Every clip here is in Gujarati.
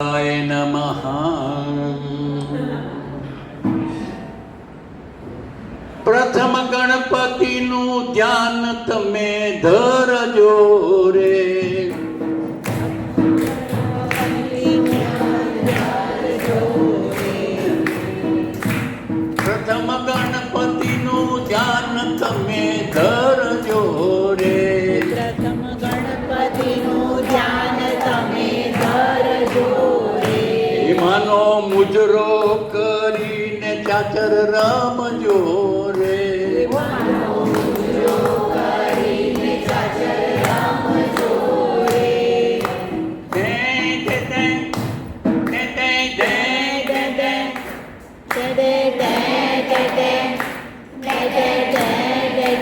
નમઃ પ્રથમ ગણપતિનું ધ્યાન તમે ધરજો રે ધરજો મુજરો કરીને ચાચર રામ જો રે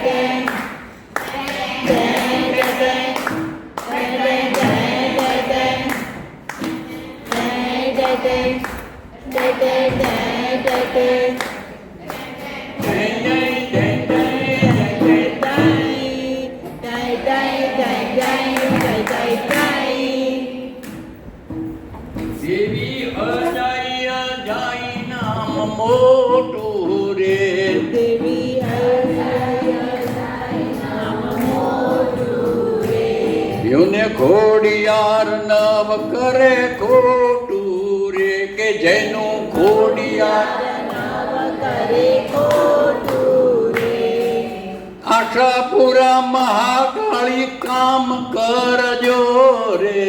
Yeah. ખોડિયાર નામ કરે ખોટું રે કે જેનું ખોડિયાર આશાપુરા મહાકાળી કામ કરજો રે.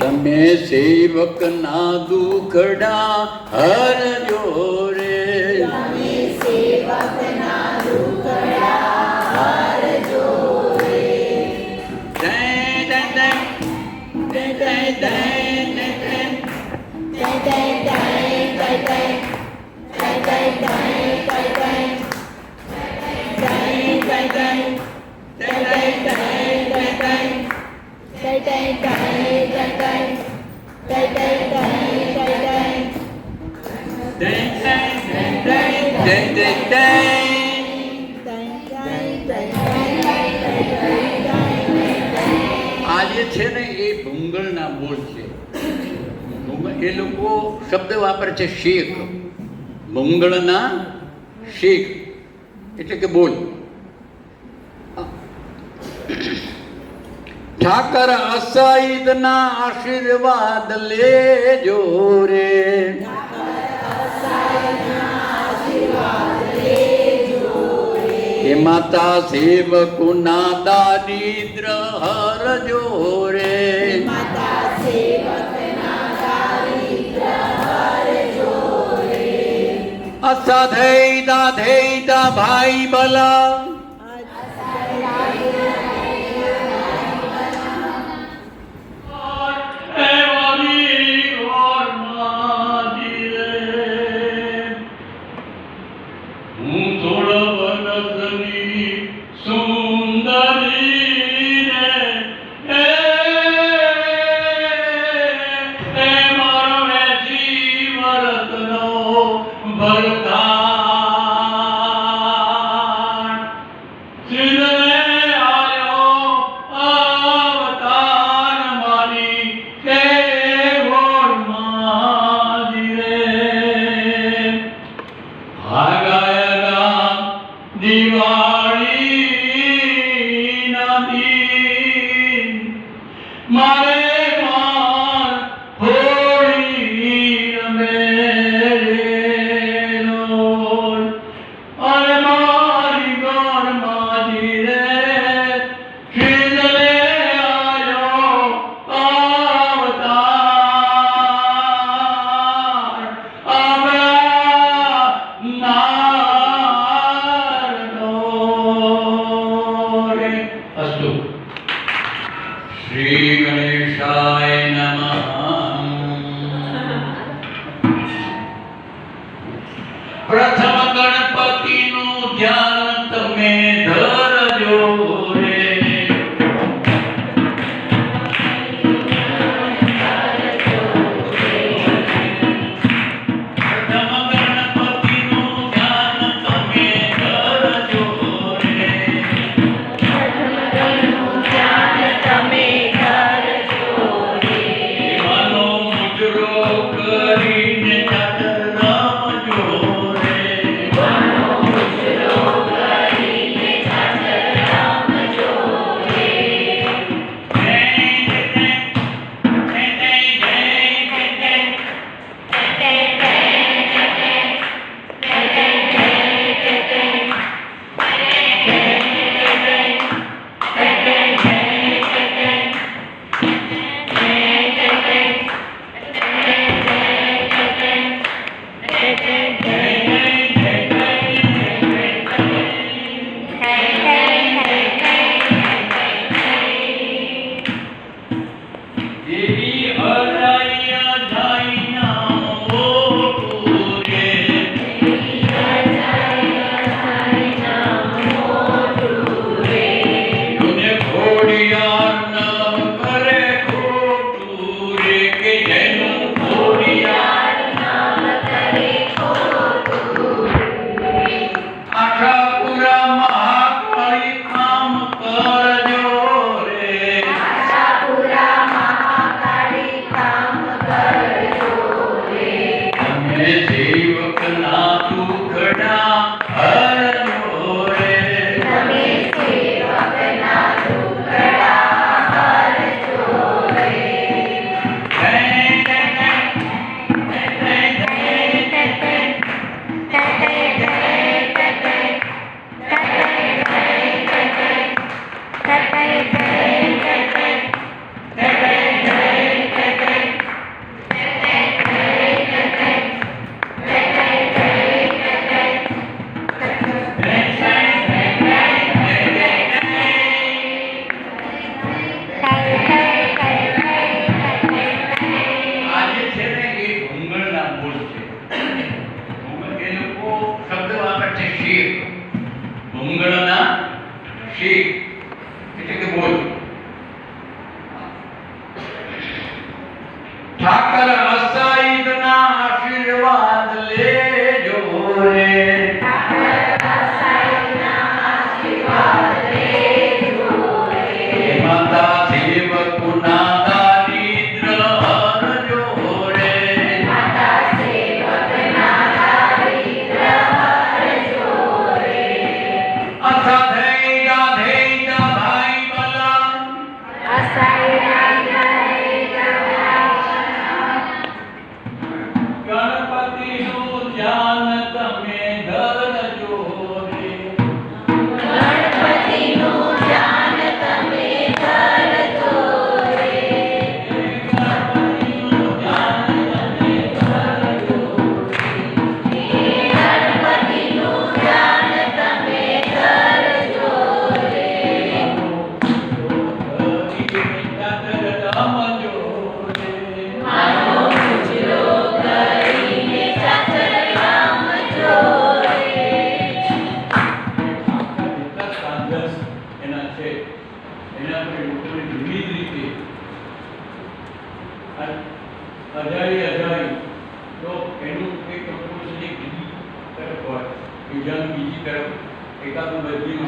તમે સેવક ના દુખડા હરજો Ding, ding, ding. આજે છે ને એ ભૂંગળના બોલ છે એ લોકો શબ્દ વાપરે છે શેખ ભૂંગળના શેખ એટલે કે બોલ ઠાકર અસઈદના આશીર્વાદ લેજો રે હે માતા સેવકુના દારિદ્ર હરજો રે અસાધૈતા ધૈતા ભાઈ બલા પ્રથમ ગણપતિનું ધ્યાન તમે ધરજો Hallelujah. છે. એના આપણે લોકોને વિવિધ રીતે અજાણી અજાણી, તો એનું એક કમ્પોઝિશન એક બીજી તરફ હોય બીજા બીજી તરફ એકાદ બધી